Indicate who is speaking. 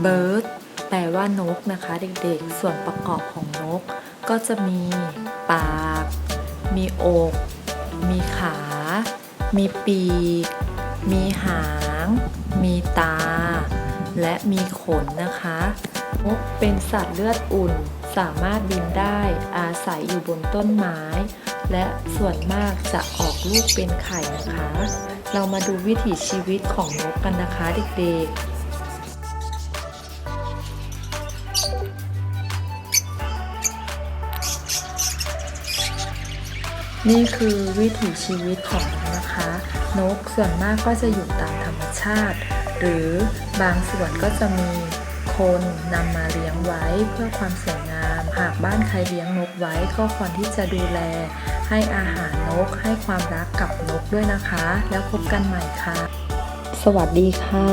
Speaker 1: เบิร์ดแปลว่านกนะคะเด็กๆ ส่วนประกอบของนก ก็จะมีปาก มีอก มีขา มีปีก มีหาง มีตา และมีขนนะคะ นกเป็นสัตว์เลือดอุ่น สามารถบินได้อาศัยอยู่บนต้นไม้ และส่วนมากจะออกลูกเป็นไข่นะคะ เรามาดูวิถีชีวิตของนกกันนะคะเด็กๆนี่คือวิถีชีวิตของนกนะคะ นกส่วนมากก็จะอยู่ตามธรรมชาติ หรือบางส่วนก็จะมี คนนำมาเลี้ยงไว้เพื่อความสวยงาม หากบ้านใครเลี้ยงนกไว้ก็ควรที่จะดูแล ให้อาหารนกให้ความรักกับนกด้วยนะคะ แล้วพบกันใหม่ค่ะ สวัสดีค่ะ